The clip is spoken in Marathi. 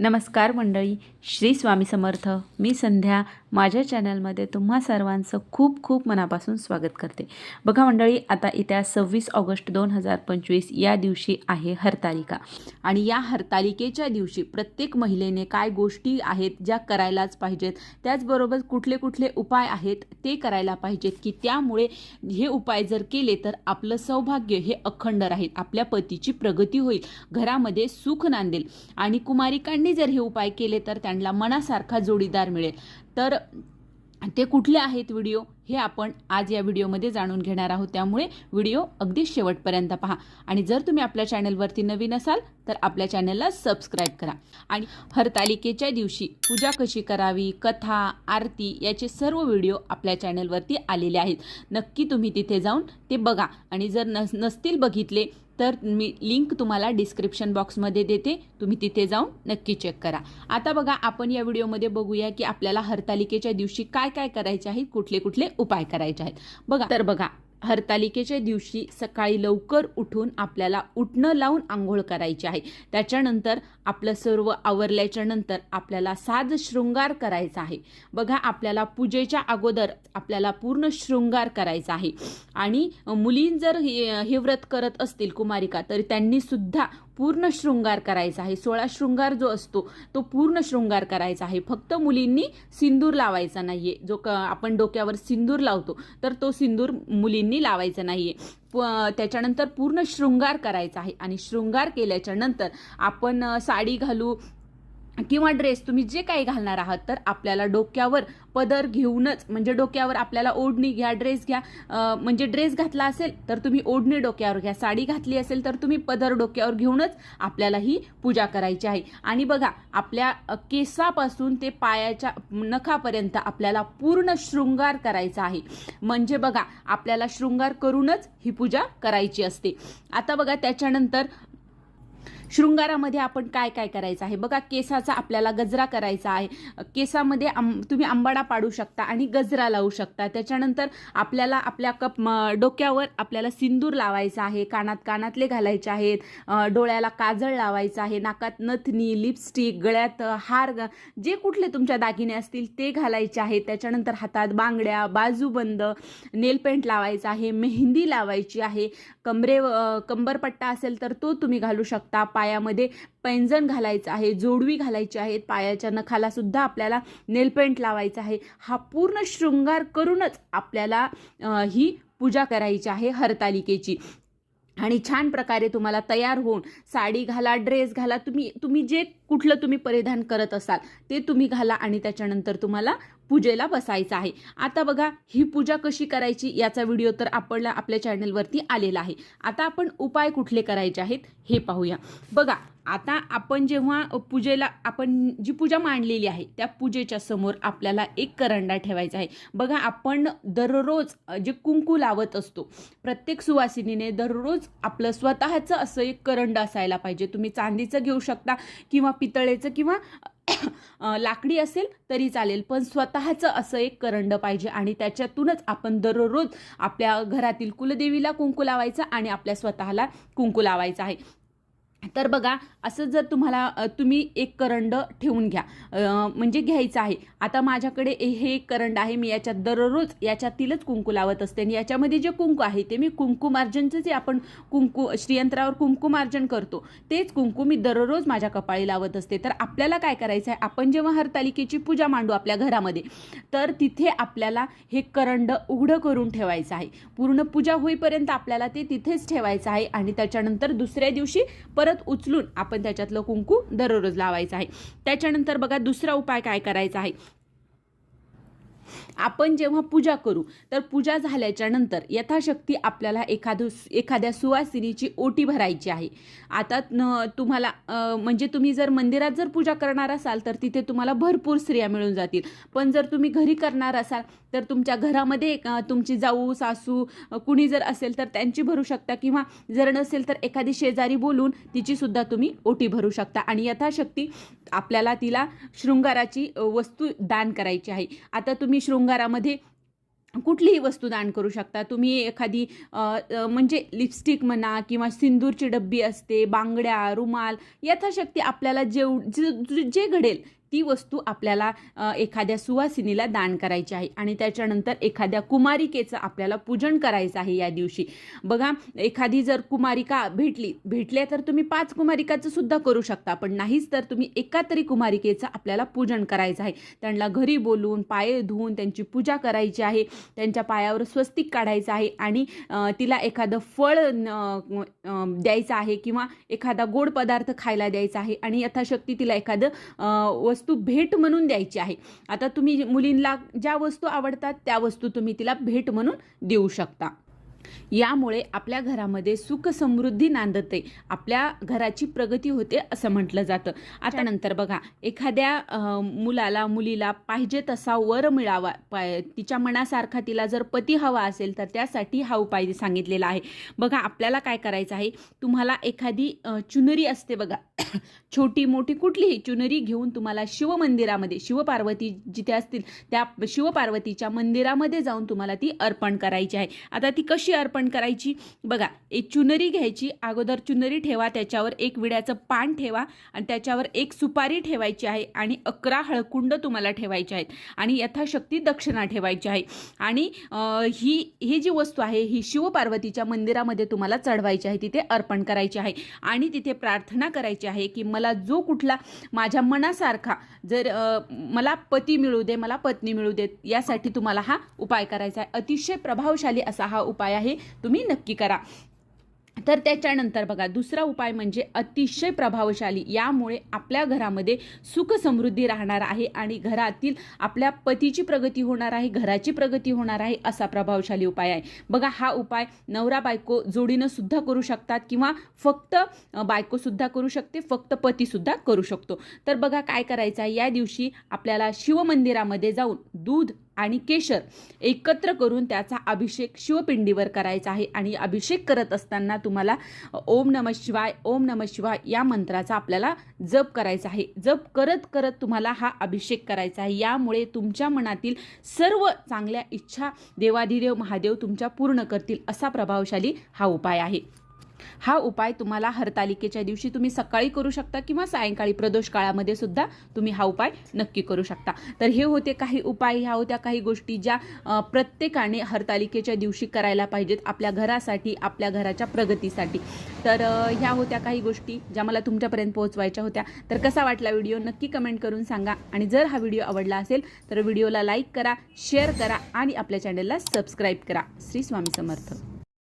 नमस्कार मंडळी श्री स्वामी समर्थ. मी संध्या माझ्या चॅनलमध्ये तुम्हा सर्वांचं खूप खूप मनापासून स्वागत करते. बघा मंडळी आता येत्या सव्वीस ऑगस्ट दोन हजार पंचवीस या दिवशी आहे हरतालिका. आणि या हरतालिकेच्या दिवशी प्रत्येक महिलेने काय गोष्टी आहेत ज्या करायलाच पाहिजेत? त्याचबरोबर कुठले कुठले उपाय आहेत ते करायला पाहिजेत? की त्यामुळे हे उपाय जर केले तर आपलं सौभाग्य हे अखंड राहील. आपल्या पतीची प्रगती होईल. घरामध्ये सुख नांदेल. आणि कुमारिकांनी जर हे उपाय केले तर त्यांना मनासारखा जोडीदार मिळेल. तर ते कुठले आहेत व्हिडिओ? हे आपण आज या व्हिडिओमध्ये जाणून घेणार आहोत. त्यामुळे व्हिडिओ अगदी शेवटपर्यंत पहा. आणि जर तुम्ही आपल्या चॅनलवरती नवीन असाल तर आपल्या चॅनलला सबस्क्राईब करा. आणि हरतालिकेच्या दिवशी पूजा कशी करावी कथा आरती याचे सर्व व्हिडिओ आपल्या चॅनलवरती आलेले आहेत. नक्की तुम्ही तिथे जाऊन ते बघा. आणि जर नस नसतील बघितले तर मी लिंक तुम्हाला डिस्क्रिप्शन बॉक्समध्ये देते. तुम्ही तिथे जाऊन नक्की चेक करा. आता बघा आपण या व्हिडिओमध्ये बघूया की आपल्याला हरतालिकेच्या दिवशी काय काय करायचे आहेत कुठले कुठले उपाय करायचे आहेत. बघा तर बघा हरतालिकेच्या दिवशी सकाळी लवकर उठून आपल्याला उठणं लावून आंघोळ करायची आहे. त्याच्यानंतर आपलं सर्व आवरल्याच्या नंतर आपल्याला साज शृंगार करायचा आहे. बघा आपल्याला पूजेच्या अगोदर आपल्याला पूर्ण शृंगार करायचा आहे. आणि मुलीं जर हे हे व्रत करत असतील कुमारिका तर त्यांनी सुद्धा पूर्ण शृंगार करायचा आहे. सोळा शृंगार जो असतो तो पूर्ण शृंगार करायचा आहे. फक्त मुलींनी सिंदूर लावायचा नाहीये. जो क आपण डोक्यावर सिंदूर लावतो तर तो सिंदूर मुलींनी लावायचा नाहीये. प त्याच्यानंतर पूर्ण शृंगार करायचा आहे. आणि शृंगार केल्याच्यानंतर आपण साडी घालू किंवा ड्रेस तुम्ही जे काही घालणार आहात तर आपल्याला डोक्यावर पदर घेऊनच म्हणजे डोक्यावर आपल्याला ओढणी घ्या ड्रेस घ्या. म्हणजे ड्रेस घातला असेल तर तुम्ही ओढणी डोक्यावर घ्या. साडी घातली असेल तर तुम्ही पदर डोक्यावर घेऊनच आपल्याला ही पूजा करायची आहे. आणि बघा आपल्या केसापासून ते पायाच्या नखापर्यंत आपल्याला पूर्ण शृंगार करायचा आहे. म्हणजे बघा आपल्याला शृंगार करूनच ही पूजा करायची असते. आता बघा त्याच्यानंतर शृंगारामध्ये आपण काय काय करायचं आहे? बघा केसाचा आपल्याला गजरा करायचा आहे. केसामध्ये आम तुम्ही आंबाडा पाडू शकता आणि गजरा लावू शकता. त्याच्यानंतर आपल्याला आपल्या कप म डोक्यावर आपल्याला सिंदूर लावायचा आहे. कानात कानातले घालायचे आहेत. डोळ्याला काजळ लावायचं आहे. नाकात नथनी लिपस्टिक गळ्यात हार ग- जे कुठले तुमच्या दागिने असतील ते घालायचे आहेत. त्याच्यानंतर हातात बांगड्या बाजूबंद नेलपेंट लावायचा आहे. मेहंदी लावायची आहे. कमरे कंबरपट्टा असेल तर तो तुम्ही घालू शकता. पायामध्ये पैंजण घालायचं आहे जोडवी घालायची आहेत पायाच्या नखाला सुद्धा आपल्याला नेलपेंट लावायचा आहे. हा पूर्ण शृंगार करूनच आपल्याला ही पूजा करायची आहे हरतालिकेची. आणि छान प्रकारे तुम्हाला तयार होऊन साडी घाला ड्रेस घाला तुम्ही तुम्ही जे कुठलं तुम्ही परिधान करत असाल ते तुम्ही घाला आणि त्याच्यानंतर तुम्हाला पूजेला बसायचं आहे. आता बघा ही पूजा कशी करायची याचा व्हिडिओ तर आपल्याला आपल्या चॅनलवरती आलेला आहे. आता आपण उपाय कुठले करायचे आहेत हे पाहूया. बघा आता आपण जेव्हा पूजेला आपण जी पूजा मांडलेली आहे त्या पूजेच्या समोर आपल्याला एक करंडा ठेवायचा आहे. बघा आपण दररोज जे कुंकू लावत असतो प्रत्येक सुवासिनीने दररोज आपलं स्वतःचं असं एक करंड असायला पाहिजे. तुम्ही चांदीचं घेऊ शकता किंवा पितळेचं किंवा लाकडी असेल तरी चालेल पण स्वतःचं असं एक करंड पाहिजे आणि त्याच्यातूनच आपण दररोज आपल्या घरातील कुलदेवीला कुंकू लावायचं आणि आपल्या स्वतःला कुंकू लावायचं आहे. तर बघा असं जर तुम्हाला तुम्ही एक करंड ठेवून घ्या. म्हणजे घ्यायचं आहे. आता माझ्याकडे ए- हे एक करंड आहे. मी याच्यात दररोज याच्यातीलच कुंकू लावत असते. आणि याच्यामध्ये जे कुंकू आहे ते मी कुंकुमार्जनचं जे आपण कुंकू श्रीयंत्रावर कुंकुमार्जन करतो. तेच कुंकू मी दररोज माझ्या कपाळी लावत असते. तर आपल्याला काय करायचं आहे? आपण जेव्हा हरतालिकेची पूजा मांडू आपल्या घरामध्ये तर तिथे आपल्याला हे करंड उघडं करून ठेवायचं आहे. पूर्ण पूजा होईपर्यंत आपल्याला ते तिथेच ठेवायचं आहे. आणि त्याच्यानंतर दुसऱ्या दिवशी परत उचलून आपण त्याच्यातलं कुंकू दररोज लावायचं आहे. त्याच्यानंतर बघा दुसरा उपाय काय करायचा आहे? आपण जेव्हा पूजा करू तर पूजा झाल्याच्यानंतर यथाशक्ती आपल्याला एखादं एखाद्या सुवासिनीची ओटी भरायची आहे. आता न तुम्हाला म्हणजे तुम्ही जर मंदिरात जर पूजा करणार असाल तर तिथे तुम्हाला भरपूर स्त्रिया मिळून जातील. पण जर तुम्ही घरी करणार असाल तर तुमच्या घरामध्ये तुमची जाऊ सासू कुणी जर असेल तर त्यांची भरू शकता. किंवा जर नसेल तर एखादी शेजारी बोलून तिची सुद्धा तुम्ही ओटी भरू शकता. आणि यथाशक्ती आपल्याला तिला शृंगाराची वस्तू दान करायची आहे. आता तुम्ही शृंगारामध्ये कुठलीही वस्तू दान करू शकता. तुम्ही एखादी म्हणजे लिपस्टिक म्हणा किंवा सिंदूरची डब्बी असते बांगड्या रुमाल यथाशक्ती आपल्याला जेव जे जे घडेल ती वस्तू आपल्याला एखाद्या सुवासिनीला दान करायची आहे आणि त्याच्यानंतर एखाद्या कुमारिकेचं आपल्याला पूजन करायचं आहे या दिवशी. बघा एखादी जर कुमारिका भेटली भेटल्या तर तुम्ही पाच कुमारिकाचं सुद्धा करू शकता पण नाहीच तर तुम्ही एका तरी कुमारिकेचं आपल्याला पूजन करायचं आहे. त्यांना घरी बोलून पाये धुवून त्यांची पूजा करायची आहे त्यांच्या पायावर स्वस्तिक काढायचं आहे आणि तिला एखादं फळ द्यायचं आहे किंवा एखादा गोड पदार्थ खायला द्यायचा आहे आणि यथाशक्ती तिला एखादं वस्तू भेट म्हणून द्यायची आहे. आता तुम्ही मुलींना ज्या वस्तू आवडतात त्या वस्तू तुम्ही तिला भेट म्हणून देऊ शकता. यामुळे आपल्या घरामध्ये सुख समृद्धी नांदते आपल्या घराची प्रगती होते असं म्हटलं जातं. आता नंतर बघा एखाद्या मुलाला मुलीला पाहिजे तसा वर मिळावा पाय- तिच्या मनासारखा तिला जर पती हवा असेल तर त्यासाठी हा उपाय सांगितलेला आहे. बघा आपल्याला काय करायचं आहे? तुम्हाला एखादी चुनरी असते बघा. छोटी मोठी कुठलीही चुनरी घेऊन तुम्हाला शिवमंदिरामध्ये शिवपार्वती जिथे असतील त्या शिवपार्वतीच्या मंदिरामध्ये जाऊन तुम्हाला ती अर्पण करायची आहे. आता ती कशी अर्पण करायची. बघा एक चुनरी घ्यायची अगोदर चुनरी ठेवा त्याच्यावर एक विड्याचं पान ठेवा आणि त्याच्यावर एक सुपारी ठेवायची आहे आणि अकरा हळकुंड तुम्हाला ठेवायचे आहेत आणि यथाशक्ती दक्षिणा ठेवायची आहे. आणि ही ही जी वस्तू आहे ही शिवपार्वतीच्या मंदिरामध्ये तुम्हाला चढवायची आहे तिथे अर्पण करायची आहे. आणि तिथे प्रार्थना करायची आहे की मला जो कुठला माझ्या मनासारखा जर मला पती मिळू दे मला पत्नी मिळू देत यासाठी तुम्हाला हा उपाय करायचा आहे. अतिशय प्रभावशाली असा हा उपाय आहे तुम्ही नक्की करा. तर त्याच्यानंतर बघा दुसरा उपाय म्हणजे अतिशय प्रभावशाली. यामुळे आपल्या घरामध्ये सुख समृद्धी राहणार आहे आणि घरातील आपल्या पतीची प्रगती होणार आहे घराची प्रगती होणार आहे असा प्रभावशाली उपाय आहे. बघा हा उपाय नवरा बायको जोडीनं सुद्धा करू शकतात किंवा फक्त बायकोसुद्धा करू शकते फक्त पतीसुद्धा करू शकतो. तर बघा काय करायचं आहे? या दिवशी आपल्याला शिवमंदिरामध्ये जाऊन दूध आणि केशर एकत्र करून त्याचा अभिषेक शिवपिंडीवर करायचा आहे. आणि अभिषेक करत असताना तुम्हाला ओम नम शिवाय ओम नम शिवाय या मंत्राचा आपल्याला जप करायचा आहे. जप करत करत तुम्हाला हा अभिषेक करायचा आहे. यामुळे तुमच्या मनातील सर्व चांगल्या इच्छा देवाधिदेव महादेव तुमच्या पूर्ण करतील असा प्रभावशाली हा उपाय आहे. हा उपाय तुम्हाला हरतालिकेच्या दिवशी तुम्ही सकाळी करू शकता किंवा सायंकाळी प्रदोष काळामध्ये सुद्धा तुम्ही हा उपाय नक्की करू शकता. तर हे होते काही उपाय ह्या होत्या काही गोष्टी ज्या प्रत्येकाने हरतालिकेच्या दिवशी करायला पाहिजेत आपल्या घरासाठी आपल्या घराच्या प्रगतीसाठी. तर ह्या होत्या काही गोष्टी ज्या मला तुमच्यापर्यंत पोहोचवायच्या होत्या. तर कसा वाटला व्हिडिओ नक्की कमेंट करून सांगा. आणि जर हा व्हिडिओ आवडला असेल तर व्हिडिओला लाईक करा शेअर करा आणि आपल्या चॅनलला सबस्क्राईब करा. श्री स्वामी समर्थ.